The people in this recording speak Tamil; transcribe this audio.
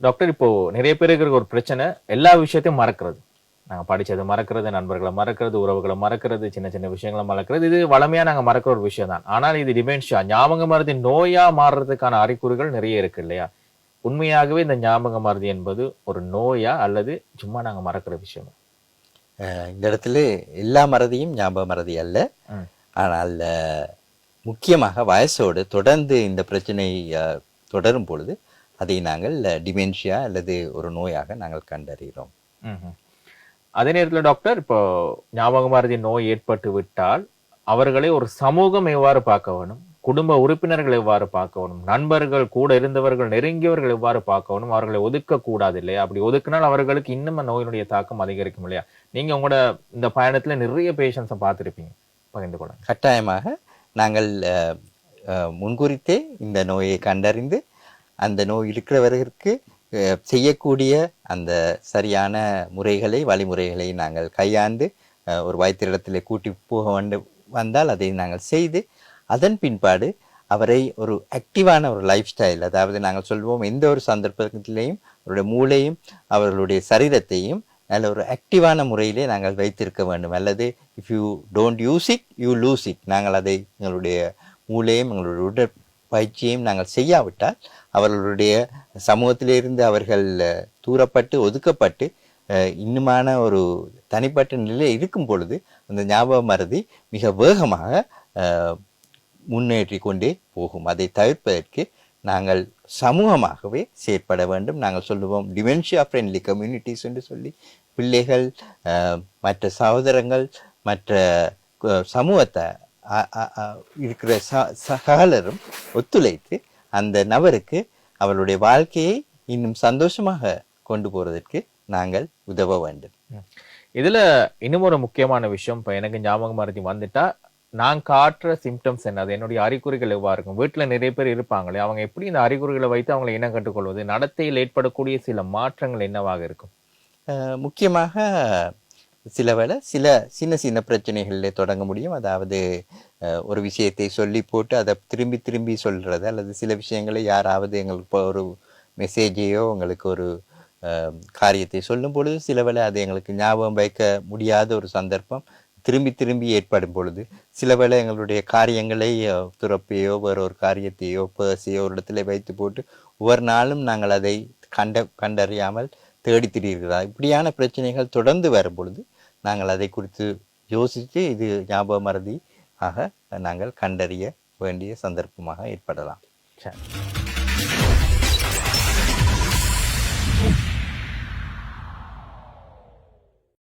டாக்டர் இப்போ நிறைய பேருக்கு இருக்கிற ஒரு பிரச்சனை எல்லா விஷயத்தையும் மறக்கிறது. நாங்க படிச்சதை மறக்கிறது நண்பர்களை மறக்கிறது உறவுகளை மறக்கிறது சின்ன சின்ன விஷயங்களை மறக்கிறது இது வளமையா நாங்க மறக்கிற ஒரு விஷயம் தான். ஆனால் இது டிமென்ஷியா ஞாபக மருதி நோயா மாறுறதுக்கான அறிகுறிகள் நிறைய இருக்கு இல்லையா? உண்மையாகவே இந்த ஞாபக மருதி என்பது ஒரு நோயா அல்லது சும்மா நாங்க மறக்கிற விஷயம்? இந்த இடத்துல எல்லா மறதியும் ஞாபக மறதி அல்ல. ஆனால் முக்கியமாக வயசோடு தொடர்ந்து இந்த பிரச்சனை அஹ், தொடரும் பொழுது அதை நாங்கள் டிமென்ஷியா அல்லது ஒரு நோயாக நாங்கள் கண்டறிகிறோம். அதே நேரத்துல டாக்டர் இப்போ ஞாபக மருதி நோய் ஏற்பட்டு விட்டால் அவர்களை ஒரு சமூகம் எவ்வாறு பார்க்க வேணும்? குடும்ப உறுப்பினர்கள் எவ்வாறு பார்க்க வேணும்? நண்பர்கள் கூட இருந்தவர்கள் நெருங்கியவர்கள் எவ்வாறு பார்க்க வேணும்? அவர்களை ஒதுக்க கூடாது இல்லையா? அப்படி ஒதுக்கினால் அவர்களுக்கு இன்னும் நோயினுடைய தாக்கம் அதிகரிக்கும் இல்லையா? நீங்க உங்களோட இந்த பயணத்துல நிறைய பேஷண்ட்ஸை பார்த்திருப்பீங்க. பகிர்ந்து கொள்ளுங்க. கட்டாயமாக நாங்கள் முன்குறித்தே இந்த நோயை கண்டறிந்து அந்த நோய் இருக்கிறவர்களுக்கு செய்யக்கூடிய அந்த சரியான முறைகளை வழிமுறைகளை நாங்கள் கையாண்டு ஒரு வைத்தியரிடத்தில் கூட்டி போக வேண்டும் வந்தால் அதை நாங்கள் செய்து அதன் பின்பாடு அவரை ஒரு ஆக்டிவான ஒரு லைஃப் ஸ்டைல் அதாவது நாங்கள் சொல்வோம் எந்த ஒரு சந்தர்ப்பத்திலையும் அவருடைய மூளையும் அவர்களுடைய சரீரத்தையும் நல்ல ஒரு ஆக்டிவான முறையிலே நாங்கள் வைத்திருக்க வேண்டும். அல்லது if you don't use it you lose it நாங்கள் அதை எங்களுடைய மூளையும் எங்களுடைய உடற் பயிற்சியையும் நாங்கள் செய்யாவிட்டால் அவர்களுடைய சமூகத்திலிருந்து அவர்கள் தூரப்பட்டு ஒதுக்கப்பட்டு இன்னுமான ஒரு தனிப்பட்ட நிலையில் இருக்கும் பொழுது அந்த ஞாபக மருதி மிக வேகமாக முன்னேற்றி கொண்டே போகும். அதை தவிர்ப்பதற்கு நாங்கள் சமூகமாகவே செயற்பட வேண்டும். நாங்கள் சொல்லுவோம் டிமென்ஷியா ஃப்ரெண்ட்லி கம்யூனிட்டிஸ் என்று சொல்லி பிள்ளைகள் மற்ற சகோதரங்கள் மற்ற சமூகத்தை இருக்கிற ச- சகலரும் ஒத்துழைத்து அந்த நபருக்கு அவருடைய வாழ்க்கையை இன்னும் சந்தோஷமாக கொண்டு போறதற்கு நாங்கள் உதவ வேண்டும். இதுல இன்னும் ஒரு முக்கியமான விஷயம் இப்ப எனக்கு ஞாபக மருதி வந்துட்டா நான் காட்டுற சிம்டம்ஸ் என்ன? அது என்னுடைய அறிகுறிகள் எவ்வாறு இருக்கும்? வீட்டுல நிறைய பேர் இருப்பாங்களே அவங்க எப்படி இந்த அறிகுறிகளை வைத்து அவங்களை இனம் கற்றுக்கொள்வது? நடத்தையில் ஏற்படக்கூடிய சில மாற்றங்கள் என்னவாக இருக்கும்? முக்கியமாக சில வேளை சில சின்ன சின்ன பிரச்சனைகளில் தொடங்க முடியும். அதாவது ஒரு விஷயத்தை சொல்லி போட்டு அதை திரும்பி திரும்பி சொல்கிறது அல்லது சில விஷயங்களை யாராவது எங்களுக்கு இப்போ ஒரு மெசேஜையோ உங்களுக்கு ஒரு காரியத்தை சொல்லும் பொழுது சில வேளை அது எங்களுக்கு ஞாபகம் வைக்க முடியாத ஒரு சந்தர்ப்பம் திரும்பி திரும்பி ஏற்படும் பொழுது சில வேளை எங்களுடைய காரியங்களை துறப்பையோ வேறு ஒரு காரியத்தையோ பேசையோ ஒரு இடத்துல வைத்து போட்டு ஒவ்வொரு நாளும் நாங்கள் அதை கண்ட கண்டறியாமல் தேடி திரிகிறதா? இப்படியான பிரச்சனைகள் தொடர்ந்து வரும் பொழுது நாங்கள் அதை குறித்து யோசித்து இது ஞாபக மறதி ஆக நாங்கள் கண்டறிய வேண்டிய சந்தர்ப்பமாக ஏற்படலாம். சரி